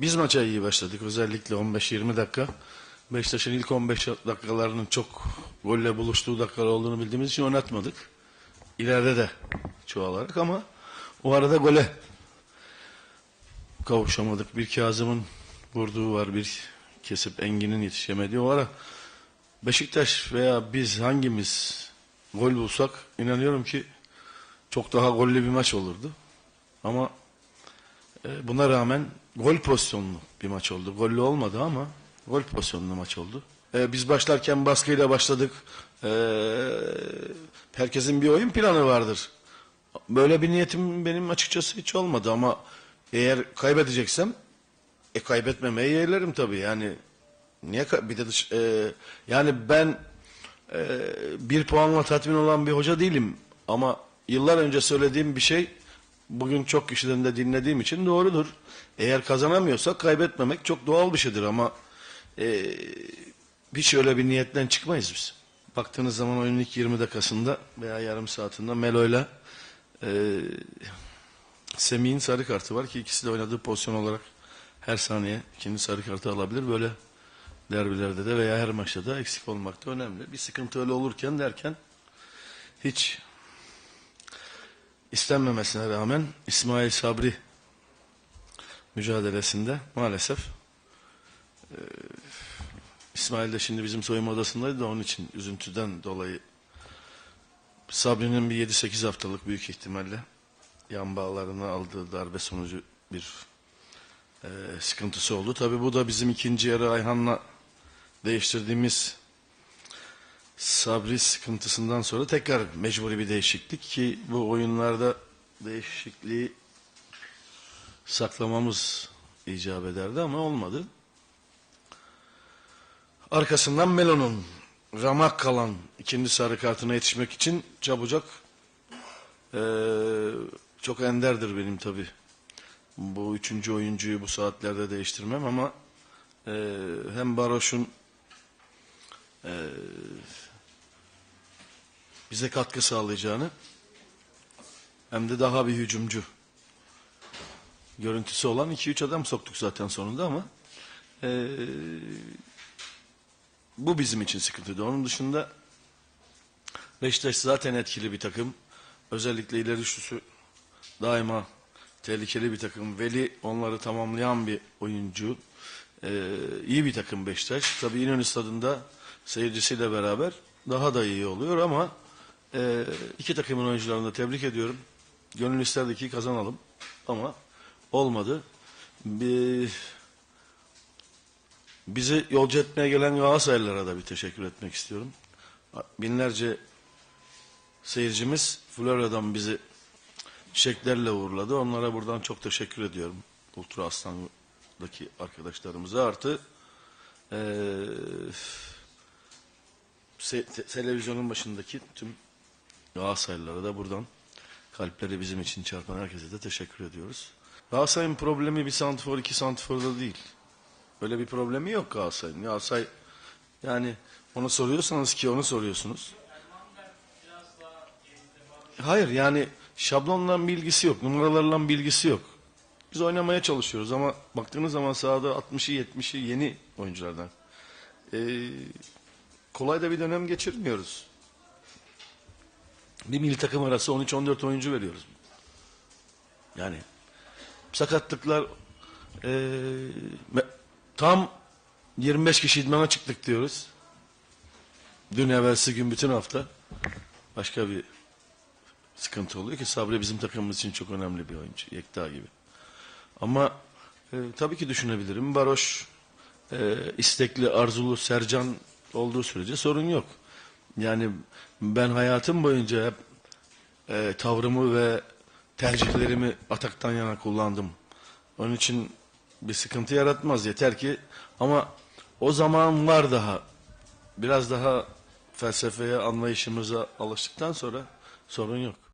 Biz maça iyi başladık. Özellikle 15-20 dakika. Beşiktaş'ın ilk 15 dakikalarının çok golle buluştuğu dakikalar olduğunu bildiğimiz için oynatmadık. İleride de çoğalarak ama o arada gole kavuşamadık. Bir Kazım'ın vurduğu var, bir kesip Engin'in yetişemediği. O ara Beşiktaş veya biz hangimiz gol bulsak inanıyorum ki çok daha gollü bir maç olurdu. Ama e, buna rağmen gol pozisyonlu bir maç oldu. Gollü olmadı ama gol pozisyonlu maç oldu. E, biz başlarken baskıyla başladık. E, herkesin bir oyun planı vardır. Böyle bir niyetim benim açıkçası hiç olmadı ama eğer kaybedeceksem e kaybetmemeyi yeğlerim tabii yani niye bir de dış, e, yani ben e, bir puanla tatmin olan bir hoca değilim ama yıllar önce söylediğim bir şey bugün çok kişiden de dinlediğim için doğrudur. Eğer kazanamıyorsak kaybetmemek çok doğal bir şeydir ama e, hiç öyle bir niyetten çıkmayız biz. Baktığınız zaman oyunun ilk 20 dakikasında veya yarım saatinde Melo'yla e, Semih'in sarı kartı var ki ikisi de oynadığı pozisyon olarak her saniye ikinci sarı kartı alabilir. Böyle derbilerde de veya her maçta da eksik olmak da önemli. Bir sıkıntı öyle olurken derken hiç istenmemesine rağmen İsmail Sabri mücadelesinde maalesef e, İsmail de şimdi bizim soyunma odasındaydı da onun için üzüntüden dolayı Sabri'nin bir 7-8 haftalık büyük ihtimalle yan bağlarına aldığı darbe sonucu bir e, sıkıntısı oldu. Tabi bu da bizim ikinci yarı Ayhan'la değiştirdiğimiz Sabri sıkıntısından sonra tekrar mecburi bir değişiklik ki bu oyunlarda değişikliği saklamamız icap ederdi ama olmadı. Arkasından Melo'nun ramak kalan ikinci sarı kartına yetişmek için çabucak eee, çok enderdir benim tabi. Bu üçüncü oyuncuyu bu saatlerde değiştirmem ama eee, hem Baroş'un eee, bize katkı sağlayacağını hem de daha bir hücumcu görüntüsü olan 2-3 adam soktuk zaten sonunda ama eee, bu bizim için sıkıntıydı. Onun dışında Beşiktaş zaten etkili bir takım. Özellikle ileri üçlüsü daima tehlikeli bir takım. Veli onları tamamlayan bir oyuncu. Ee, iyi bir takım Beşiktaş. Tabii İnönü stadında seyircisiyle beraber daha da iyi oluyor ama e, iki takımın oyuncularını da tebrik ediyorum. Gönül isterdi ki kazanalım ama olmadı. Bir, Bizi yolcu etmeye gelen Galatasaraylılara da bir teşekkür etmek istiyorum. Binlerce seyircimiz Florya'dan bizi çiçeklerle uğurladı. Onlara buradan çok teşekkür ediyorum. Ultra Aslan'daki arkadaşlarımıza artı eee, se- te- televizyonun başındaki tüm Galatasaraylılara da buradan kalpleri bizim için çarpan herkese de teşekkür ediyoruz. Galatasaray'ın problemi bir santifor iki santiforda değil. Böyle bir problemi yok Galatasaray'ın. Galatasaray yani onu soruyorsanız ki onu soruyorsunuz. Hayır yani şablonla bilgisi yok, numaralarla bilgisi yok. Biz oynamaya çalışıyoruz ama baktığınız zaman sahada 60'ı 70'i yeni oyunculardan. Ee, kolay da bir dönem geçirmiyoruz. Bir milli takım arası 13-14 oyuncu veriyoruz. Yani sakatlıklar me- tam 25 kişi idmana çıktık diyoruz. Dün evvelsi gün bütün hafta başka bir sıkıntı oluyor ki Sabri bizim takımımız için çok önemli bir oyuncu. Yekta gibi. Ama e, tabii ki düşünebilirim. Baroş e, istekli, arzulu, Sercan olduğu sürece sorun yok. Yani ben hayatım boyunca hep e, tavrımı ve tercihlerimi ataktan yana kullandım. Onun için bir sıkıntı yaratmaz yeter ki ama o zaman var daha biraz daha felsefeye anlayışımıza alıştıktan sonra sorun yok.